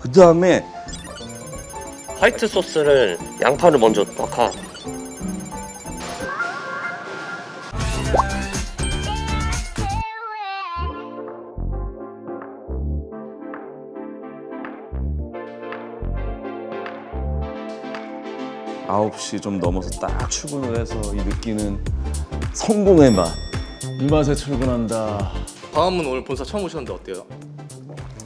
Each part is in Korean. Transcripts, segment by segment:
그 다음에 화이트 소스를 양파를 먼저 꽉 아홉 시 좀 넘어서 딱 출근을 해서 이 느끼는 성공의 맛. 이 맛에 출근한다. 다음은 오늘 본사 처음 오셨는데 어때요?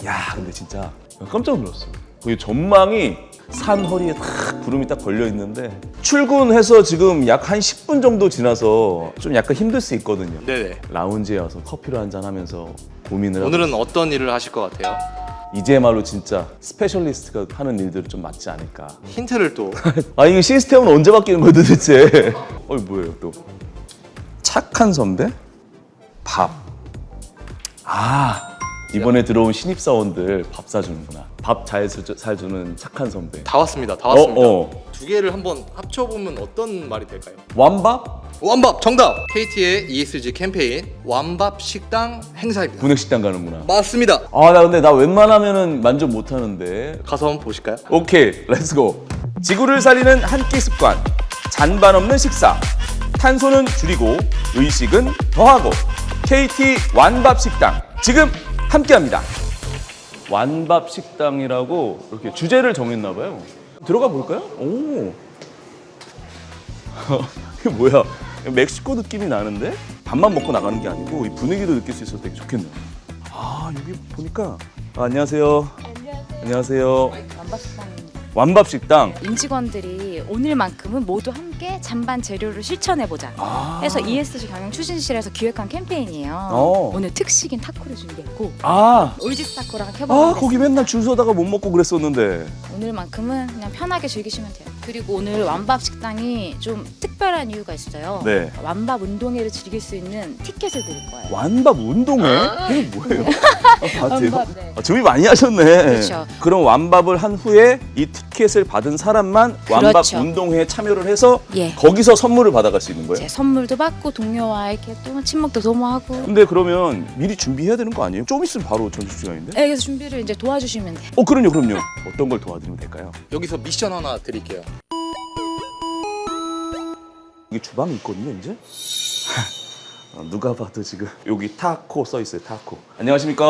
야, 근데 진짜 깜짝 놀랐어. 이 전망이 산 허리에 딱 구름이 딱 걸려 있는데 출근해서 지금 약 한 10분 정도 지나서 좀 약간 힘들 수 있거든요. 네네. 라운지에 와서 커피를 한 잔 하면서 고민을 하고 오늘은 어떤 일을 하실 것 같아요? 이제말로 진짜 스페셜리스트가 하는 일들을 좀 맞지 않을까. 힌트를 또 아 이게 시스템은 언제 바뀌는 거야 도대체? 어이 뭐예요 또? 착한 선배? 밥. 아 이번에 들어온 신입 사원들 밥 사주는구나. 밥 잘 사주는 착한 선배. 다 왔습니다. 다 왔습니다. 어, 어. 두 개를 한번 합쳐보면 어떤 말이 될까요? 완밥? 완밥 정답! KT의 ESG 캠페인 완밥 식당 행사입니다. 분식당 가는구나. 맞습니다. 아 나 근데 나 웬만하면은 만족 못 하는데. 가서 한번 보실까요? 오케이, 렛츠고. 지구를 살리는 한 끼 습관. 잔반 없는 식사. 탄소는 줄이고 의식은 더하고. KT 완밥 식당. 지금 함께합니다. 완밥 식당이라고 이렇게 주제를 정했나 봐요. 들어가 볼까요? 오. 이게 뭐야? 멕시코 느낌이 나는데 밥만 먹고 나가는 게 아니고 이 분위기도 느낄 수 있어서 되게 좋겠네요. 아 여기 보니까 아, 안녕하세요. 안녕하세요. 완밥 식당입니다. 완밥 식당. 임직원들이 오늘만큼은 모두 함께 잔반 재료를 실천해보자 아. 해서 ESG 경영 추진실에서 기획한 캠페인이에요. 어. 오늘 특식인 타코를 준비했고 아. 올지스 타코랑 아 켜봤는데 거기 맨날 줄 서다가 못 먹고 그랬었는데. 오늘만큼은 그냥 편하게 즐기시면 돼요. 그리고 오늘 완밥 식당이 좀 특별한 이유가 있어요. 네. 완밥 운동회를 즐길 수 있는 티켓을 드릴 거예요. 완밥 운동회? 이게 뭐예요? 아, 봐도요? 완밥, 네. 아, 준비 많이 하셨네. 그렇죠. 럼 완밥을 한 후에 이 티켓을 받은 사람만 완밥 그렇죠. 운동회에 참여를 해서 예. 거기서 선물을 받아갈 수 있는 거예요? 제 선물도 받고 동료와 이렇게 또 친목도 도모하고. 근데 그러면 미리 준비해야 되는 거 아니에요? 좀 있으면 바로 전시 시간인데? 네, 그래서 준비를 이제 도와주시면 돼요. 어, 그럼요, 그럼요. 어떤 걸 도와드리면 될까요? 여기서 미션 하나 드릴게요. 이게 주방이 있거든요, 이제? 어, 누가 봐도 지금 여기 타코 써 있어요, 타코. 안녕하십니까?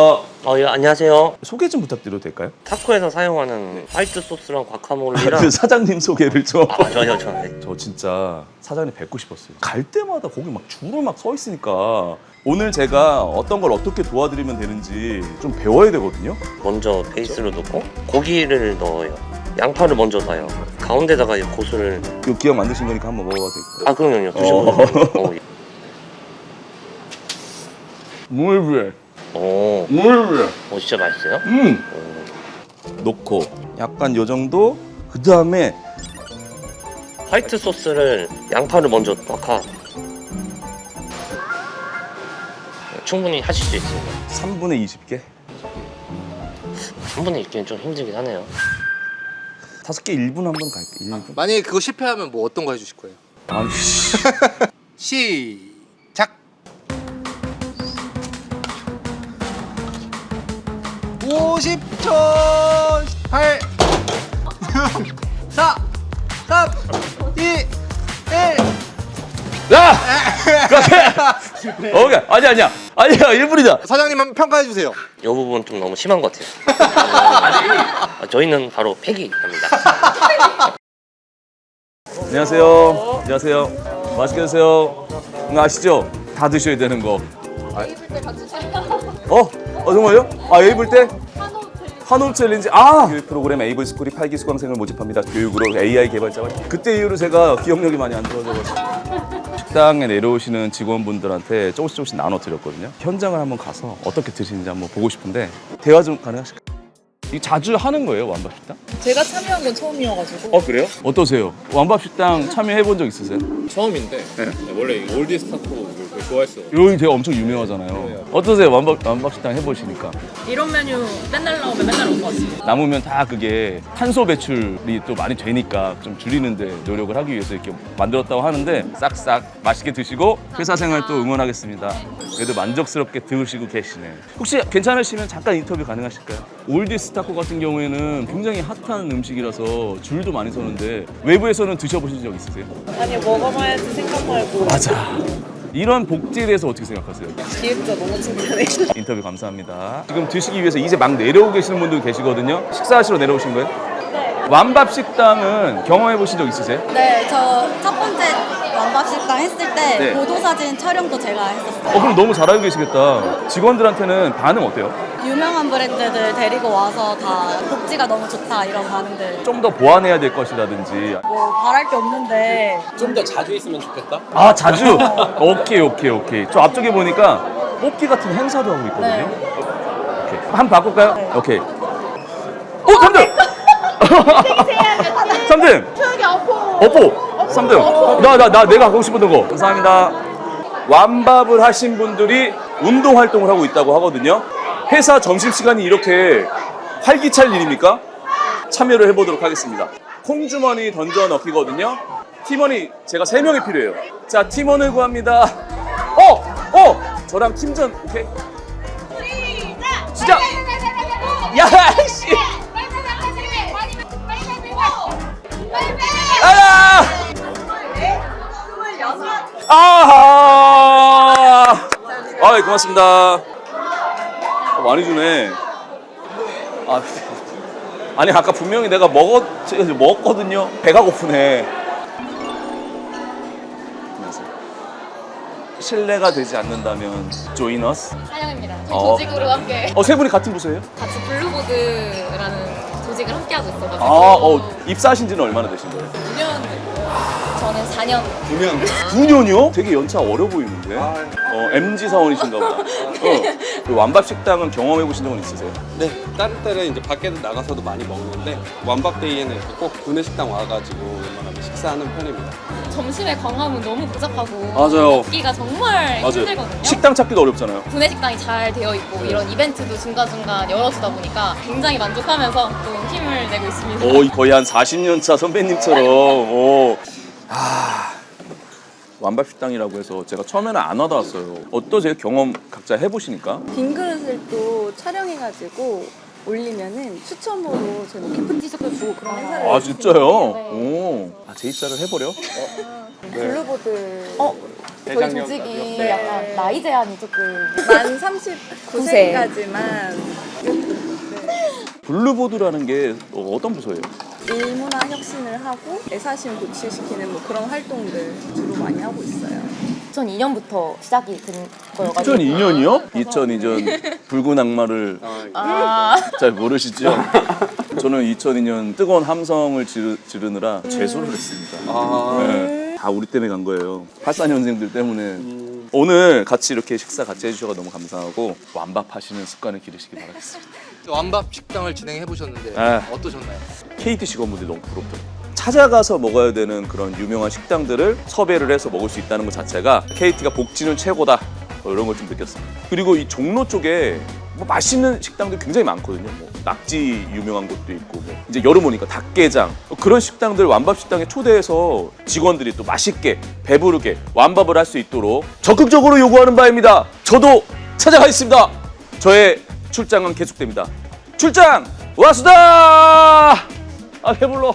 어, 예, 안녕하세요. 소개 좀 부탁드려도 될까요? 타코에서 사용하는 화이트 소스랑 과카몰리랑 그 사장님 소개를 좀. 아, 저요, 저. 네. 저 진짜 사장님 뵙고 싶었어요. 갈 때마다 거기 막 줄을 막 서 있으니까 오늘 제가 어떤 걸 어떻게 도와드리면 되는지 좀 배워야 되거든요. 먼저 베이스로 넣고 고기를 넣어요. 양파를 먼저 넣어요. 가운데다가 이 고수를 이 기억 만드신 거니까 한번 먹어봐도 될까요? 아 그럼요 드셔보세요. 어. 물을 오, 물을 오, 진짜 맛있어요? 음 오. 놓고 약간 요 정도 그 다음에 화이트 소스를 양파를 먼저 꽉 충분히 하실 수 있습니다. 3분의 20개 한 분에 있기는 좀 힘들긴 하네요. 다섯 개 1분 한번 갈게 1분 만약에 그거 실패하면 뭐 어떤 거 해주실 거예요? 아니 씨. 시 50초 8 4 3 2 1 야! 그렇게! 오케이 아니 아니야 아니야 1분이다 사장님 한번 평가해 주세요. 이 부분 좀 너무 심한 것 같아요. 아, 저희는 바로 폐기합니다. 안녕하세요 안녕하세요 맛있게 드세요 이거 아시죠? 다 드셔야 되는 거 에이블 때 같이 어? 어 정말요? 아 에이블 때? 한올 챌린지 아! 교육 프로그램 에이블 스쿨이 8기 수강생을 모집합니다 교육으로 AI 개발자가 그때 이후로 제가 기억력이 많이 안 좋아져가지고 식당에 내려오시는 직원분들한테 조금씩 조금씩 나눠 드렸거든요 현장을 한번 가서 어떻게 드시는지 한번 보고 싶은데 대화 좀 가능하실까요? 이 자주 하는 거예요 완밥 식당? 제가 참여한 건 처음이어가지고 어 그래요? 어떠세요? 완밥 식당 참여해 본 적 있으세요? 처음인데 원래 올디스 타코 그 좋아했어. 여기 되게 엄청 유명하잖아요. 어떠세요? 완박 완박식당 해보시니까 이런 메뉴 맨날 나오면 맨날 올것 같습니다. 남으면 다 그게 탄소 배출이 또 많이 되니까 좀 줄이는데 노력을 하기 위해서 이렇게 만들었다고 하는데 싹싹 맛있게 드시고 회사 생활 또 응원하겠습니다. 그래도 만족스럽게 들으시고 계시네. 혹시 괜찮으시면 잠깐 인터뷰 가능하실까요? 올디스 타코 같은 경우에는 굉장히 핫한 음식이라서 줄도 많이 서는데 외부에서는 드셔보신 적 있으세요? 아니 먹어봐야지 생각 말고 맞아. 이런 복지에 대해서 어떻게 생각하세요? 기획자 너무 칭찬해. 인터뷰 감사합니다. 지금 드시기 위해서 이제 막 내려오고 계시는 분들 계시거든요. 식사하시러 내려오신 거예요? 네. 완밥 식당은 경험해 보신 적 있으세요? 네, 저 첫 번째 완밥식당 했을 때 네. 보도사진 촬영도 제가 했었어요. 어 그럼 너무 잘 알고 계시겠다. 직원들한테는 반응 어때요? 유명한 브랜드들 데리고 와서 다 복지가 너무 좋다 이런 반응들. 좀 더 보완해야 될 것이라든지. 뭐 바랄 게 없는데 좀 더 자주 있으면 좋겠다. 아 자주. 오케이 오케이 오케이. 저 앞쪽에 보니까 뽑기 같은 행사도 하고 있거든요. 네. 오케이. 한번 바꿀까요? 오케이. 오 3등. 3등. 어포. 3등. 나 나 나 내가 하고 싶었던 거. 감사합니다. 완밥을 하신 분들이 운동 활동을 하고 있다고 하거든요. 회사 점심 시간이 이렇게 활기찰 일입니까? 참여를 해보도록 하겠습니다. 콩주머니 던져 넣기거든요. 팀원이 제가 세 명이 필요해요. 자, 팀원을 구합니다. 어, 어, 저랑 팀전 오케이. 시작. 야, 씨. 아! 아, 예, 고맙습니다. 어, 많이 주네. 아, 아니 아까 분명히 내가 먹었 먹었거든요. 배가 고프네. 신뢰가 되지 않는다면 조이너스. 사영입니다. 저희 어. 조직으로 함께 어, 세 분이 같은 부서예요? 같이 블루보드라는 조직을 함께 하고 있어가지고 아, 어, 입사하신 지는 얼마나 되신 거예요? 2년 저는 4년 9년. 9년이요? 되게 연차 어려 보이는데. 어, MG 사원이신가 보다. 어. 그 완밥 식당은 경험해 보신 적은 있으세요? 네, 다른 때는 이제 밖에도 나가서도 많이 먹는데 완밥데이에는 이렇게 꼭 구내식당 와가지고 웬만하면 식사하는 편입니다. 점심에 광화문 너무 복잡하고 맞아요. 먹기가 정말 맞아요. 힘들거든요. 식당 찾기도 어렵잖아요. 구내식당이 잘 되어 있고 이런 이벤트도 중간중간 열어주다 보니까 굉장히 만족하면서 또 힘을 내고 있습니다. 오, 거의 한 40년 차 선배님처럼. 오. 아. 완밥 식당이라고 해서 제가 처음에는 안 와닿았어요. 어떠세요? 경험 각자 해보시니까? 빈 그릇을 또 촬영해가지고 올리면은 추첨으로 저희 기프티셔츠 주고 그런 행사를 아 진짜요? 오. 아 재입사를 해버려? 블루보드 어? 저희 조직이 네. 약간 나이 제한이 조금 만 39세까지만 블루보드라는 게 어떤 부서예요? 일문화 혁신을 하고 애사심 고취시키는 뭐 그런 활동들 많이 하고 있어요. 2002년부터 시작이 된 거여가지고 2002년이요? 2002년 붉은 악마를 아, 잘 모르시죠? 저는 2002년 뜨거운 함성을 지르, 지르느라 재수를 했습니다. 아, 네. 다 우리 때문에 간 거예요. 84년생들 때문에. 오늘 같이 이렇게 식사 같이 해주셔서 너무 감사하고 완밥 하시는 습관을 기르시기 바라겠습니다. 완밥 식당을 진행해 보셨는데 아. 어떠셨나요? KT 직원분들이 너무 부럽더라고요. 찾아가서 먹어야 되는 그런 유명한 식당들을 섭외를 해서 먹을 수 있다는 것 자체가 KT가 복지는 최고다. 뭐 이런 걸 좀 느꼈습니다. 그리고 이 종로 쪽에 뭐 맛있는 식당들 굉장히 많거든요. 뭐 낙지 유명한 곳도 있고 뭐 이제 여름 오니까 닭게장 뭐 그런 식당들 완밥 식당에 초대해서 직원들이 또 맛있게 배부르게 완밥을 할 수 있도록 적극적으로 요구하는 바입니다. 저도 찾아가겠습니다. 저의 출장은 계속됩니다. 출장 왔수다! 아 배불러.